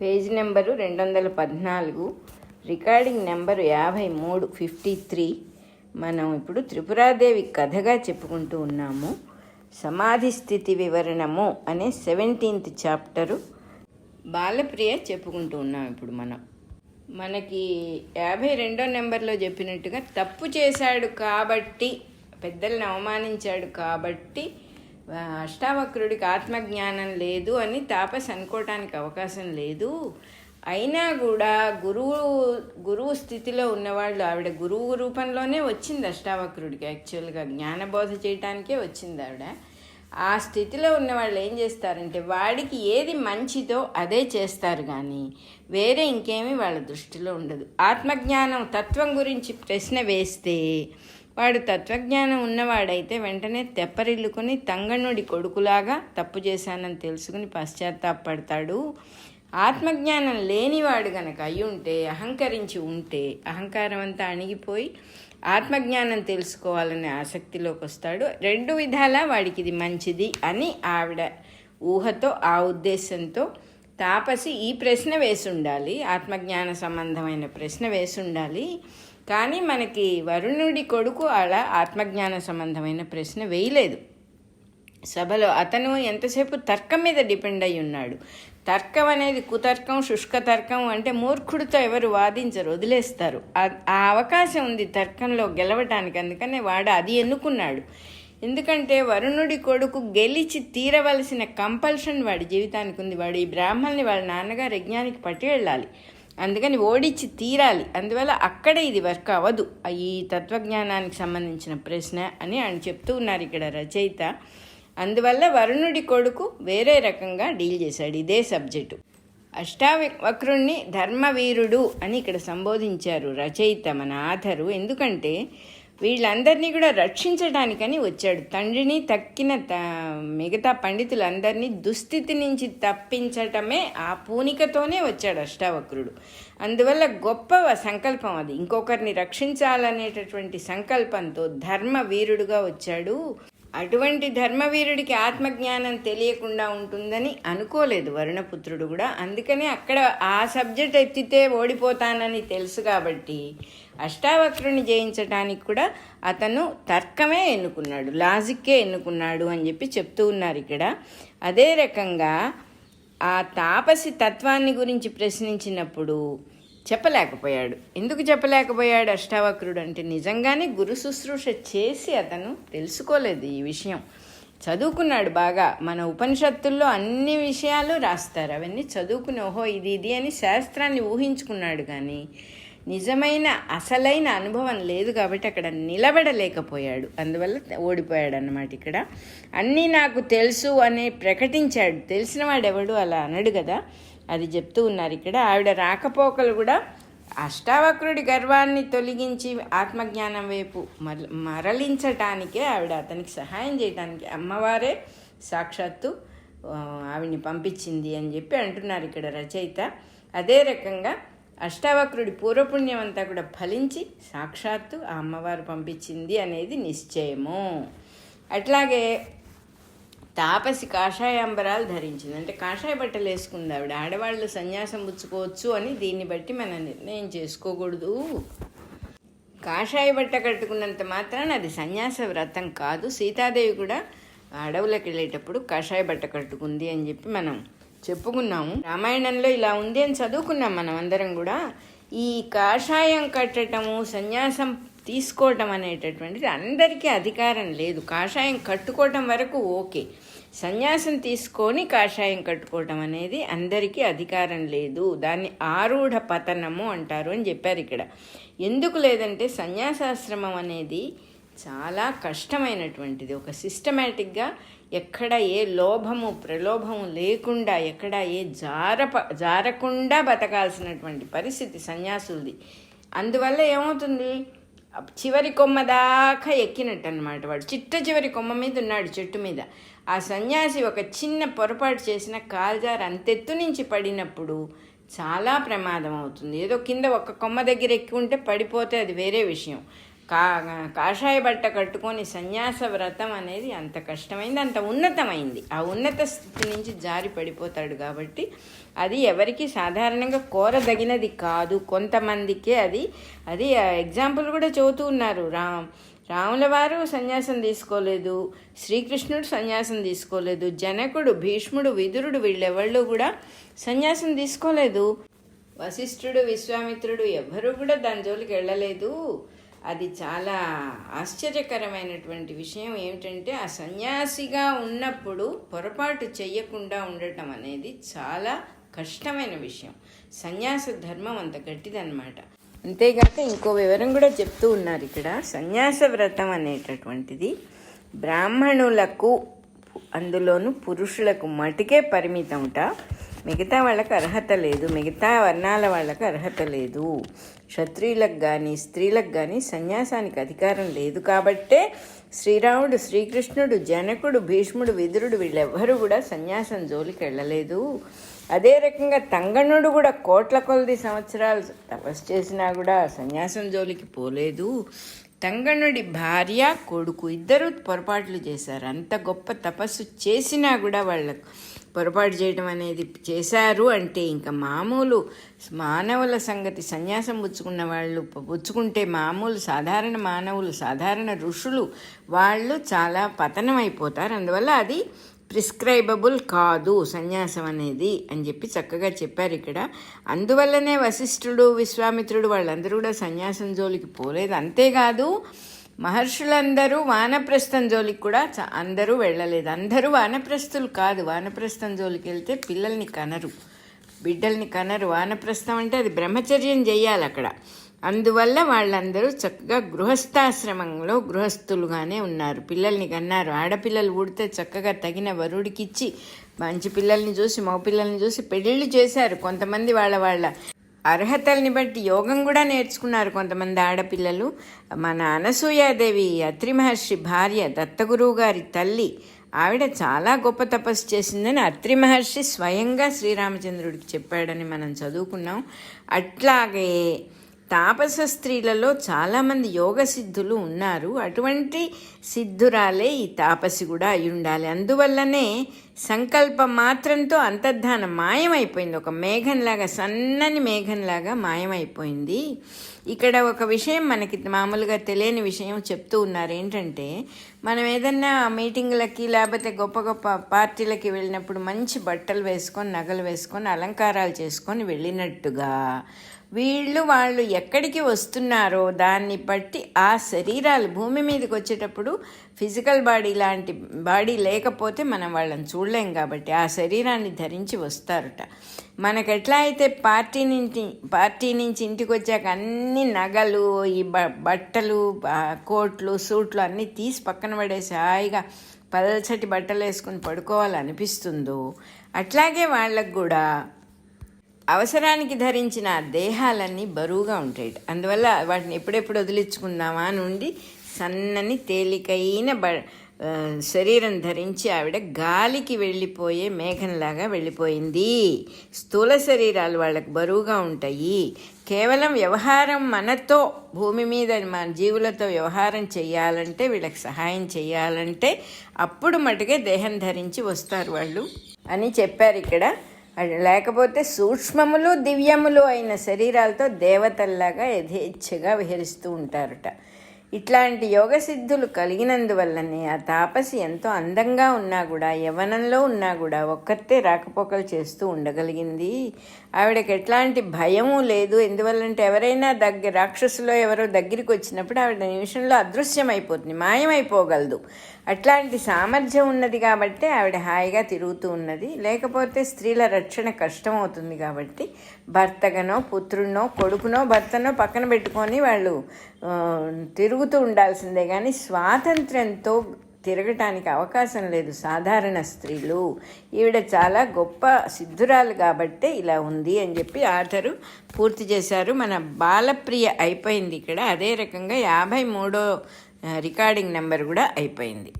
Page number రెండు వందల పద్నాలుగు రికార్డింగ్ నెంబరు యాభై మూడు ఫిఫ్టీ త్రీ. మనం ఇప్పుడు త్రిపురాదేవి కథగా చెప్పుకుంటూ ఉన్నాము. సమాధి స్థితి వివరణము అనే సెవెంటీన్త్ చాప్టరు బాలప్రియ చెప్పుకుంటూ ఉన్నాం ఇప్పుడు మనం. మనకి యాభై రెండో నెంబర్లో చెప్పినట్టుగా తప్పు చేశాడు కాబట్టి పెద్దలను అవమానించాడు కాబట్టి అష్టావక్రుడికి ఆత్మజ్ఞానం లేదు అని తాపస్ అనుకోవటానికి అవకాశం లేదు. అయినా కూడా గురువు గురువు స్థితిలో ఉన్నవాళ్ళు ఆవిడ గురువు రూపంలోనే వచ్చింది అష్టావక్రుడికి. యాక్చువల్గా జ్ఞానబోధ చేయటానికే వచ్చింది ఆవిడ. ఆ స్థితిలో ఉన్న వాళ్ళు ఏం చేస్తారంటే వాడికి ఏది మంచిదో అదే చేస్తారు కానీ వేరే ఇంకేమీ వాళ్ళ దృష్టిలో ఉండదు. ఆత్మజ్ఞానం తత్వం గురించి ప్రశ్న వేస్తే వాడు తత్వజ్ఞానం ఉన్నవాడైతే వెంటనే తెప్పరిల్లుకొని తంగనుడి కొడుకులాగా తప్పు చేశానని తెలుసుకుని పశ్చాత్తాపడతాడు. ఆత్మజ్ఞానం లేనివాడు గనక అయి ఉంటే అహంకరించి ఉంటే అహంకారం అంతా అణిగిపోయి ఆత్మజ్ఞానం తెలుసుకోవాలనే ఆసక్తిలోకి వస్తాడు. రెండు విధాలా వాడికి ఇది మంచిది అని ఆవిడ ఊహతో ఆ ఉద్దేశంతో తాపసి ఈ ప్రశ్న వేసి ఉండాలి ఆత్మజ్ఞాన సంబంధమైన ప్రశ్న వేసి ఉండాలి కానీ మనకి వరుణుడి కొడుకు అలా ఆత్మజ్ఞాన సంబంధమైన ప్రశ్న వేయలేదు. సభలో అతను ఎంతసేపు తర్కం మీద డిపెండ్ అయి ఉన్నాడు. తర్కం అనేది కుతర్కం శుష్క తర్కం అంటే మూర్ఖుడితో ఎవరు వాదించరు వదిలేస్తారు. ఆ- అవకాశం ఉంది తర్కంలో గెలవటానికి అందుకనే వాడు అది ఎన్నుకున్నాడు. ఎందుకంటే వరుణుడి కొడుకు గెలిచి తీరవలసిన కంపల్షన్ వాడి జీవితానికి ఉంది. వాడు ఈ బ్రాహ్మణ్ని వాళ్ళ నాన్నగారు యజ్ఞానికి పట్టి వెళ్ళాలి అందుకని ఓడించి తీరాలి. అందువల్ల అక్కడే ఇది వర్క్ అవ్వదు. ఈ తత్వజ్ఞానానికి సంబంధించిన ప్రశ్న అని ఆయన చెప్తూ ఉన్నారు ఇక్కడ రచయిత. అందువల్ల వరుణుడి కొడుకు వేరే రకంగా డీల్ చేశాడు. ఇదే సబ్జెక్టు. అష్టావక్రుణ్ణి ధర్మవీరుడు అని ఇక్కడ సంబోధించారు రచయిత మన ఆధరు ఎందుకంటే వీళ్ళందరినీ కూడా రక్షించడానికని వచ్చాడు. తండ్రిని తక్కిన త మిగతా పండితులందరినీ దుస్థితి నుంచి తప్పించటమే ఆ పూనికతోనే వచ్చాడు అష్టావక్రుడు. అందువల్ల గొప్ప సంకల్పం అది. ఇంకొకరిని రక్షించాలనేటటువంటి సంకల్పంతో ధర్మ వీరుడుగా వచ్చాడు అటువంటి ధర్మవీరుడికి ఆత్మజ్ఞానం తెలియకుండా ఉంటుందని అనుకోలేదు వరుణపుత్రుడు కూడా. అందుకనే అక్కడ ఆ సబ్జెక్ట్ ఎత్తితే ఓడిపోతానని తెలుసు కాబట్టి అష్టావక్రుని జయించడానికి కూడా అతను తర్కమే ఎన్నుకున్నాడు లాజిక్కే ఎన్నుకున్నాడు అని చెప్పి చెప్తూ ఉన్నారు ఇక్కడ. అదే రకంగా ఆ తాపసి తత్వాన్ని గురించి ప్రశ్నించినప్పుడు చెప్పలేకపోయాడు. ఎందుకు చెప్పలేకపోయాడు అష్టావక్రుడు అంటే నిజంగానే గురు శుశ్రూష చేసి అతను తెలుసుకోలేదు ఈ విషయం. చదువుకున్నాడు బాగా. మన ఉపనిషత్తుల్లో అన్ని విషయాలు రాస్తారు. అవన్నీ చదువుకుని ఓహో ఇది ఇది అని శాస్త్రాన్ని ఊహించుకున్నాడు కానీ నిజమైన అసలైన అనుభవం లేదు కాబట్టి అక్కడ నిలబడలేకపోయాడు. అందువల్ల ఓడిపోయాడు అన్నమాట ఇక్కడ. అన్నీ నాకు తెలుసు అని ప్రకటించాడు. తెలిసినవాడెవడు అలా అనడు కదా. అది చెప్తూ ఉన్నారు ఇక్కడ. ఆవిడ రాకపోకలు కూడా అష్టావక్రుడి గర్వాన్ని తొలగించి ఆత్మజ్ఞానం వైపు మర మరలించటానికే ఆవిడ అతనికి సహాయం చేయటానికి అమ్మవారే సాక్షాత్తు ఆవిడ్ని పంపించింది అని చెప్పి అంటున్నారు ఇక్కడ రచయిత. అదే రకంగా అష్టావక్రుడి పూర్వపుణ్యం అంతా కూడా ఫలించి సాక్షాత్తు ఆ అమ్మవారు పంపించింది అనేది నిశ్చయము. అట్లాగే తాపసి కాషాయాంబరాలు ధరించింది. అంటే కాషాయ బట్టలు వేసుకుంది ఆవిడ. ఆడవాళ్ళు సన్యాసం పుచ్చుకోవచ్చు అని దీన్ని బట్టి మనం నిర్ణయం చేసుకోకూడదు. కాషాయ బట్ట కట్టుకున్నంత మాత్రాన అది సన్యాస వ్రతం కాదు. సీతాదేవి కూడా అడవులకు వెళ్ళేటప్పుడు కాషాయ బట్ట కట్టుకుంది అని చెప్పి మనం చెప్పుకున్నాము. రామాయణంలో ఇలా ఉంది అని చదువుకున్నాం మనం అందరం కూడా. ఈ కాషాయం కట్టటము సన్యాసం తీసుకోవటం అనేటటువంటిది అందరికీ అధికారం లేదు. కాషాయం కట్టుకోవటం వరకు ఓకే. సన్యాసం తీసుకొని కాషాయం కట్టుకోవటం అనేది అందరికీ అధికారం లేదు. దాన్ని ఆరూఢ పతనము అంటారు అని చెప్పారు ఇక్కడ. ఎందుకు లేదంటే సన్యాసాశ్రమం అనేది చాలా కష్టమైనటువంటిది. ఒక సిస్టమేటిక్గా ఎక్కడ ఏ లోభము ప్రలోభము లేకుండా ఎక్కడ ఏ జారప జారకుండా బతకాల్సినటువంటి పరిస్థితి సన్యాసులది. అందువల్ల ఏమవుతుంది? చివరి కొమ్మ దాకా ఎక్కినట్టు అనమాట వాడు. చిట్ట చివరి కొమ్మ మీద ఉన్నాడు చెట్టు మీద. ఆ సన్యాసి ఒక చిన్న పొరపాటు చేసిన కాల్జార్ అంతెత్తు నుంచి పడినప్పుడు చాలా ప్రమాదం అవుతుంది. ఏదో కింద ఒక కొమ్మ దగ్గర ఎక్కి ఉంటే పడిపోతే అది వేరే విషయం. కా కాషాయ బట్ట కట్టుకొని సన్యాస వ్రతం అనేది అంత కష్టమైంది అంత ఉన్నతమైంది. ఆ ఉన్నత స్థితి నుంచి జారి పడిపోతాడు కాబట్టి అది ఎవరికి సాధారణంగా కోరదగినది కాదు. కొంతమందికే అది అది ఎగ్జాంపుల్ కూడా చెబుతూ ఉన్నారు. రా రాముల వారు సన్యాసం తీసుకోలేదు శ్రీకృష్ణుడు సన్యాసం తీసుకోలేదు జనకుడు భీష్ముడు విదురుడు వీళ్ళెవళ్ళు కూడా సన్యాసం తీసుకోలేదు. వశిష్ఠుడు విశ్వామిత్రుడు ఎవ్వరూ కూడా దాని జోలికి వెళ్ళలేదు. అది చాలా ఆశ్చర్యకరమైనటువంటి విషయం ఏమిటంటే ఆ సన్యాసిగా ఉన్నప్పుడు పొరపాటు చేయకుండా ఉండటం అనేది చాలా కష్టమైన విషయం. సన్యాస ధర్మం అంత గట్టిదనమాట అంతేగాక ఇంకో వివరం కూడా చెప్తూ ఉన్నారు ఇక్కడ. సన్యాస వ్రతం అనేటటువంటిది బ్రాహ్మణులకు అందులోను పురుషులకు మటుకే పరిమితంట మిగతా వాళ్ళకు అర్హత లేదు మిగతా వర్ణాల వాళ్ళకి అర్హత లేదు. క్షత్రియులకు కానీ స్త్రీలకు కానీ సన్యాసానికి అధికారం లేదు కాబట్టే శ్రీరాముడు శ్రీకృష్ణుడు జనకుడు భీష్ముడు విదురుడు వీళ్ళెవ్వరూ కూడా సన్యాసం జోలికి వెళ్ళలేదు. అదే రకంగా తంగణుడు కూడా కోట్ల కొలది సంవత్సరాలు తపస్సు చేసినా కూడా సన్యాసం జోలికి పోలేదు. తంగణుడి భార్య కొడుకు ఇద్దరు పొరపాట్లు చేశారు. అంత గొప్ప తపస్సు చేసినా కూడా వాళ్ళకు పొరపాటు చేయడం అనేది చేశారు అంటే ఇంకా మామూలు మానవుల సంగతి సన్యాసం పుచ్చుకున్న వాళ్ళు పుచ్చుకుంటే మామూలు సాధారణ మానవులు సాధారణ ఋషులు వాళ్ళు చాలా పతనం అయిపోతారు. అందువల్ల అది ప్రిస్క్రైబబుల్ కాదు సన్యాసం అనేది అని చెప్పి చక్కగా చెప్పారు ఇక్కడ. అందువల్లనే వశిష్ఠుడు విశ్వామిత్రుడు వాళ్ళందరూ కూడా సన్యాసం జోలికి పోలేదు. అంతేకాదు మహర్షులందరూ వానప్రస్థం జోలికి కూడా అందరూ వెళ్ళలేదు. అందరూ వానప్రస్థులు కాదు. వానప్రస్థం జోలికి వెళ్తే పిల్లల్ని కనరు. బిడ్డల్ని కనరు. వానప్రస్థం అంటే అది బ్రహ్మచర్యం చేయాలి అక్కడ. అందువల్ల వాళ్ళందరూ చక్కగా గృహస్థాశ్రమంలో గృహస్థులుగానే ఉన్నారు. పిల్లల్ని కన్నారు. ఆడపిల్లలు ఊడితే చక్కగా తగిన వరుడికిచ్చి మంచి పిల్లల్ని చూసి మగపిల్లల్ని చూసి పెళ్ళిళ్ళు చేశారు. కొంతమంది వాళ్ళ వాళ్ళ అర్హతల్ని బట్టి యోగం కూడా నేర్చుకున్నారు కొంతమంది ఆడపిల్లలు. మన అనసూయాదేవి అత్రి మహర్షి భార్య దత్తగురువు గారి తల్లి. ఆవిడ చాలా గొప్ప తపస్సు చేసిందని అత్రి మహర్షి స్వయంగా శ్రీరామచంద్రుడికి చెప్పాడని మనం చదువుకున్నాం. అట్లాగే తాపస స్త్రీలలో చాలామంది యోగ సిద్ధులు ఉన్నారు. అటువంటి సిద్ధురాలే ఈ తాపసి కూడా అయి ఉండాలి. అందువల్లనే సంకల్ప మాత్రంతో అంతర్ధానం మాయమైపోయింది. ఒక మేఘంలాగా సన్నని మేఘంలాగా మాయమైపోయింది. ఇక్కడ ఒక విషయం మనకి మామూలుగా తెలియని విషయం చెప్తూ ఉన్నారు. ఏంటంటే మనం ఏదన్నా మీటింగ్లకి లేకపోతే గొప్ప గొప్ప పార్టీలకి వెళ్ళినప్పుడు మంచి బట్టలు వేసుకొని నగలు వేసుకొని అలంకారాలు చేసుకొని వెళ్ళినట్టుగా వీళ్ళు వాళ్ళు ఎక్కడికి వస్తున్నారో దాన్ని బట్టి ఆ శరీరాలు భూమి మీదకి వచ్చేటప్పుడు ఫిజికల్ బాడీ లాంటి బాడీ లేకపోతే మనం వాళ్ళని చూడలేం కాబట్టి ఆ శరీరాన్ని ధరించి వస్తారట. మనకు ఎట్లా అయితే పార్టీ నుంచి పార్టీ నుంచి ఇంటికి వచ్చాక అన్ని నగలు ఈ బట్టలు కోట్లు సూట్లు అన్నీ తీసి పక్కన పడేసి హాయిగా పల్చటి బట్టలు వేసుకుని పడుకోవాలనిపిస్తుందో అట్లాగే వాళ్ళకు కూడా అవసరానికి ధరించిన దేహాలన్నీ బరువుగా ఉంటాయి. అందువల్ల వాటిని ఎప్పుడెప్పుడు వదిలించుకుందామా అని ఉండి సన్నని తేలికైన బ శరీరం ధరించి ఆవిడ గాలికి వెళ్ళిపోయే మేఘంలాగా వెళ్ళిపోయింది. స్థూల శరీరాలు వాళ్ళకు బరువుగా ఉంటాయి. కేవలం వ్యవహారం మనతో భూమి మీద మన జీవులతో వ్యవహారం చేయాలంటే వీళ్ళకి సహాయం చేయాలంటే అప్పుడు మటుకే దేహం ధరించి వస్తారు వాళ్ళు అని చెప్పారు ఇక్కడ. లేకపోతే సూక్ష్మములు దివ్యములు అయిన శరీరాలతో దేవతల్లాగా యథేచ్ఛగా విహరిస్తూ ఉంటారట. ఇట్లాంటి యోగ సిద్ధులు కలిగినందువల్లనే ఆ తాపసి ఎంతో అందంగా ఉన్నా కూడా యవనంలో ఉన్నా కూడా ఒక్కతే రాకపోకలు చేస్తూ ఉండగలిగింది. ఆవిడకి ఎట్లాంటి భయము లేదు. ఎందువల్లంటే ఎవరైనా దగ్గర రాక్షసులో ఎవరో దగ్గరికి వచ్చినప్పుడు ఆవిడ నిమిషంలో అదృశ్యమైపోతుంది మాయమైపోగలదు. అట్లాంటి సామర్థ్యం ఉన్నది కాబట్టి ఆవిడ హాయిగా తిరుగుతూ ఉన్నది. లేకపోతే స్త్రీల రక్షణ కష్టమవుతుంది కాబట్టి భర్తగనో పుత్రునో కొడుకునో భర్తనో పక్కన పెట్టుకొని వాళ్ళు తిరుగుతూ ఉండాల్సిందే. కానీ స్వాతంత్ర్యంతో తిరగటానికి అవకాశం లేదు. సాధారణ స్త్రీలు. ఈవిడ చాలా గొప్ప సిద్ధురాలు కాబట్టే ఇలా ఉంది అని చెప్పి ఆథరు పూర్తి చేశారు. మన బాలప్రియ అయిపోయింది ఇక్కడ. అదే రకంగా యాభై మూడో రికార్డింగ్ నెంబర్ కూడా అయిపోయింది.